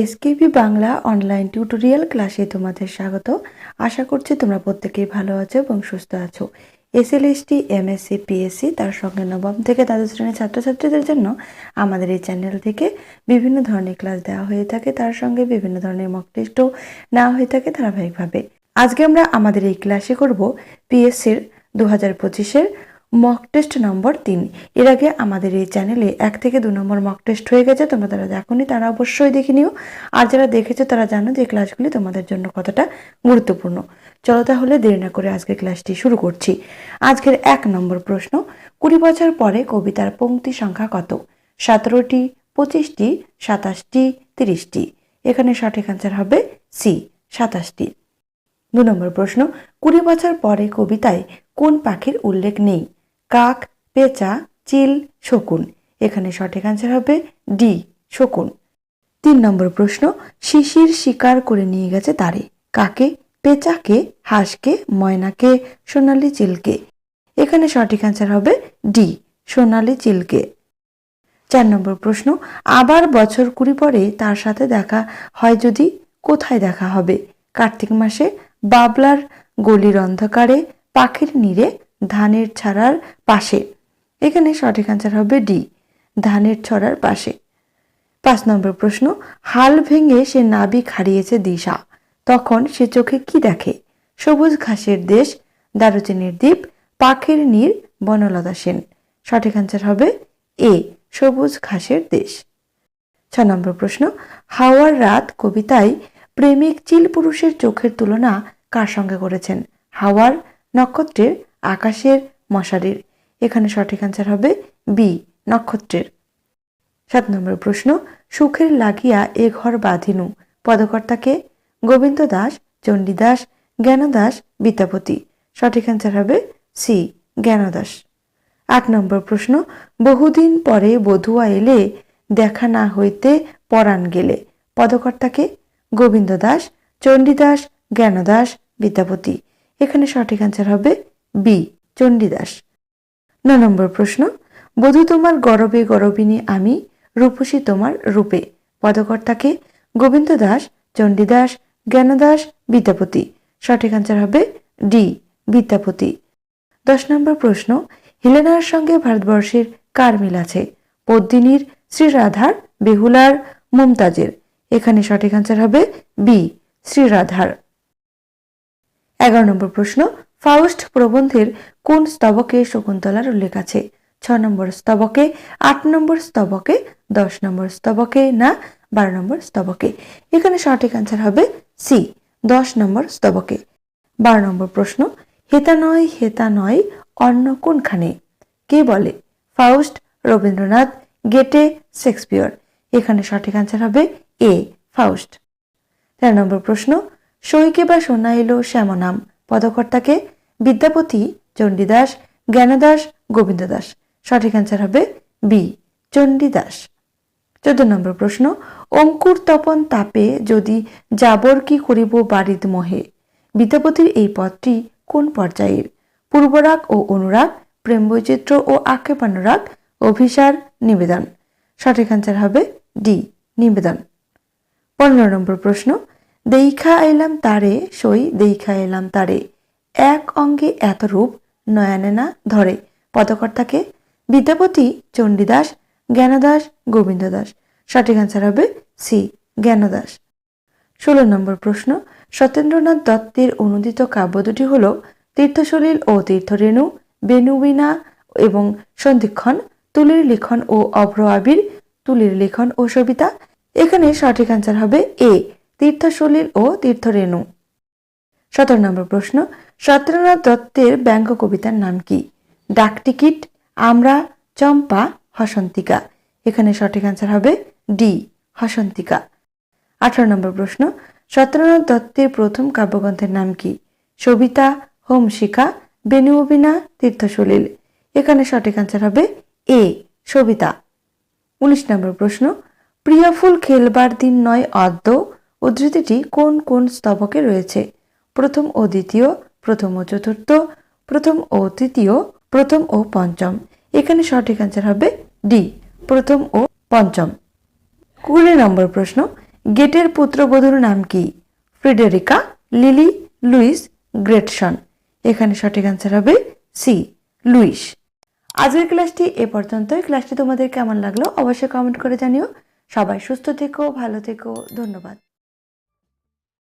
এসকেপি Bangla online tutorial ক্লাসে তোমাদের স্বাগত। আশা করছি তোমরা প্রত্যেকেই ভালো আছো এবং সুস্থ আছো। এসএলএসটি এমএসসি পিএসসি তার সঙ্গে নবম থেকে দ্বাদশ শ্রেণির ছাত্রছাত্রীদের জন্য আমাদের এই চ্যানেল থেকে বিভিন্ন ধরনের ক্লাস দেওয়া হয়ে থাকে, তার সঙ্গে বিভিন্ন ধরনের মক টেস্টও নেওয়া হয়ে থাকে ধারাবাহিকভাবে। আজকে আমরা আমাদের এই ক্লাসে করব পিএসসির দু হাজার পঁচিশের মক টেস্ট নম্বর তিন। এর আগে আমাদের এই চ্যানেলে এক থেকে দু নম্বর মক টেস্ট হয়ে গেছে, তোমরা যারা দেখোনি, তারা অবশ্যই দেখে নিও। আর যারা দেখেছ, তারা জানো যে ক্লাসগুলি তোমাদের জন্য কতটা গুরুত্বপূর্ণ। চলো তাহলে দেরি না করে আজকের ক্লাসটি শুরু করছি। আজকের এক নম্বর প্রশ্ন, কুড়ি বছর পরে কবিতার পংক্তি সংখ্যা কত? সতেরোটি, পঁচিশটি, সাতাশটি, তিরিশটি। এখানে সঠিক আনসার হবে সি সাতাশটি। দু নম্বর প্রশ্ন, কুড়ি বছর পরে কবিতায় কোন পাখির উল্লেখ নেই? কাক, পেঁচা, চিল, শকুন। এখানে সঠিক আনসার হবে ডি শকুন। তিন নম্বর প্রশ্ন, শিশির শিকার করে নিয়ে গেছে তারে। কাকে? পেঁচাকে, হাঁসকে, ময়নাকে, সোনালি চিলকে। এখানে সঠিক আনসার হবে ডি সোনালি চিলকে। চার নম্বর প্রশ্ন, আবার বছর কুড়ি পরে তার সাথে দেখা হয় যদি? কোথায় দেখা হবে? কার্তিক মাসে বাবলার গলির অন্ধকারে, পাখির নীড়ে ধানের ছাড়ার পাশে। এখানে সঠিক আনসার হবে ডি, ধানের ছড়ার পাশে। পাঁচ নম্বর প্রশ্ন, হাল ভেঙে সে নাবিক হারিয়েছে দিশা। তখন সে চোখে কি দেখে? সবুজ ঘাসের দেশ, দারুচিনির দ্বীপ, পাখির নীর বনলতা সেন। সঠিক আনসার হবে এ, সবুজ ঘাসের দেশ। ছ নম্বর প্রশ্ন, হাওয়ার রাত কবিতায় প্রেমিক চিল পুরুষের চোখের তুলনা কার সঙ্গে করেছেন? হাওয়ার নক্ষত্রের আকাশের মশারির। এখানে সঠিক আনসার হবে বি নক্ষত্রের। সাত নম্বর প্রশ্ন, সুখের লাগিয়া এ ঘর বাঁধিনু। পদকর্তাকে গোবিন্দ দাস চণ্ডীদাস জ্ঞানদাস বিদ্যাপতি। সঠিক আনসার হবে সি জ্ঞানদাস আট নম্বর প্রশ্ন, বহুদিন পরে বধুয়া এলে, দেখা না হইতে পরাণ গেলে। পদকর্তাকে গোবিন্দ দাস চণ্ডীদাস জ্ঞানদাস বিদ্যাপতি। এখানে সঠিক আনসার হবে বি, চণ্ডীদাস। ন নম্বর প্রশ্ন, বধূ তোমার গরবে গরবিনী আমি, রূপসী তোমার রূপে। পদকর্তাকে গোবিন্দ দাস, চণ্ডীদাস, জ্ঞানদাস, বিদ্যাপতি। সঠিক আনসার হবে ডি, বিদ্যাপতি। দশ নম্বর প্রশ্ন, হিলেনার সঙ্গে ভারতবর্ষের কার মিল আছে? পদ্মিনীর, শ্রীরাধার, বেহুলার, মুমতাজের। এখানে সঠিক আনসার হবে বি, শ্রীরাধার। এগারো নম্বর প্রশ্ন ফাউস্ট প্রবন্ধের কোন স্তবকে শকুন্তলার উল্লেখ আছে? ছ নম্বর স্তবকে, আট নম্বর স্তবকে, দশ নম্বর স্তবকে না বারো নম্বর স্তবকে? এখানে সঠিক আনসার হবে সি দশ নম্বর স্তবকে। বারো নম্বর প্রশ্ন হেতা নয় হেতা নয় অন্য কোনখানে? কে বলে? ফাউস্ট, রবীন্দ্রনাথ, গেটে, শেক্সপিয়র। এখানে সঠিক আনসার হবে এ ফাউস্ট। তেরো নম্বর প্রশ্ন সৈকে বা সোনা এলো শ্যামনাম, পদকর্তাকে বিদ্যাপতি, চণ্ডীদাস, জ্ঞানদাস গোবিন্দ দাস সঠিক অ্যান্সার হবে বি চণ্ডীদাস। চোদ্দ নম্বর প্রশ্ন, অঙ্কুর তপন তাপে যদি যাবর কি করিব বাড়িত মোহে? বিদ্যাপতির এই পদটি কোন পর্যায়ের পূর্বরাগ ও অনুরাগ প্রেম বৈচিত্র্য ও আক্ষেপানুরাগ, অভিসার, নিবেদন। সঠিক অ্যান্সার হবে ডি নিবেদন। পনেরো নম্বর প্রশ্ন, দেইখা এলাম তারে, সই দেইখা এলাম তারে। এক অঙ্গে এত রূপ নয়নে না ধরে। পদকর্তাকে বিদ্যাপতি চণ্ডীদাস, জ্ঞানদাস গোবিন্দ দাস সঠিক অ্যান্সার হবে সি জ্ঞানদাস। ষোলো নম্বর প্রশ্ন, সত্যেন্দ্রনাথ দত্তের অনুদিত কাব্য দুটি হল তীর্থসলিল ও তীর্থরেণু, বেনুবিনা এবং সন্ধিক্ষণ, তুলির লিখন ও অভ্র আবির তুলির লিখন ও সবিতা। এখানে সঠিক অ্যান্সার হবে এ তীর্থসলিল ও তীর্থরেণু। সতেরো নম্বর প্রশ্ন সত্যেন্দ্রনাথ দত্তের ব্যঙ্গ কবিতার নাম কি? ডাকটিকিট আমরা, চম্পা, হসন্তিকা। এখানে সঠিক অ্যান্সার হবে ডি হসন্তিকা। আঠারো নম্বর প্রশ্ন সত্যেন্দ্রনাথ দত্তের প্রথম কাব্যগ্রন্থের নাম কি? সবিতা, হোমশিখা বেনুবিনা তীর্থসলিল এখানে সঠিক অ্যান্সার হবে এ সবিতা। উনিশ নম্বর প্রশ্ন প্রিয়ফুল খেলবার দিন নয় অদ্য, উদ্ধৃতিটি কোন কোন স্তবকে রয়েছে? প্রথম ও দ্বিতীয়, প্রথম ও চতুর্থ, প্রথম ও তৃতীয়, প্রথম ও পঞ্চম। এখানে সঠিক অ্যান্সার হবে ডি প্রথম ও পঞ্চম। কুড়ি নম্বর প্রশ্ন, গেটের পুত্রবধূর নাম কি? Friederike, Lili, Louise, Gretchen. এখানে সঠিক অ্যান্সার হবে সি লুইস। আজকের ক্লাসটি এ পর্যন্তই। ক্লাসটি তোমাদের কেমন লাগল অবশ্যই কমেন্ট করে জানিও। সবাই সুস্থ থেকো, ভালো থেকো, ধন্যবাদ।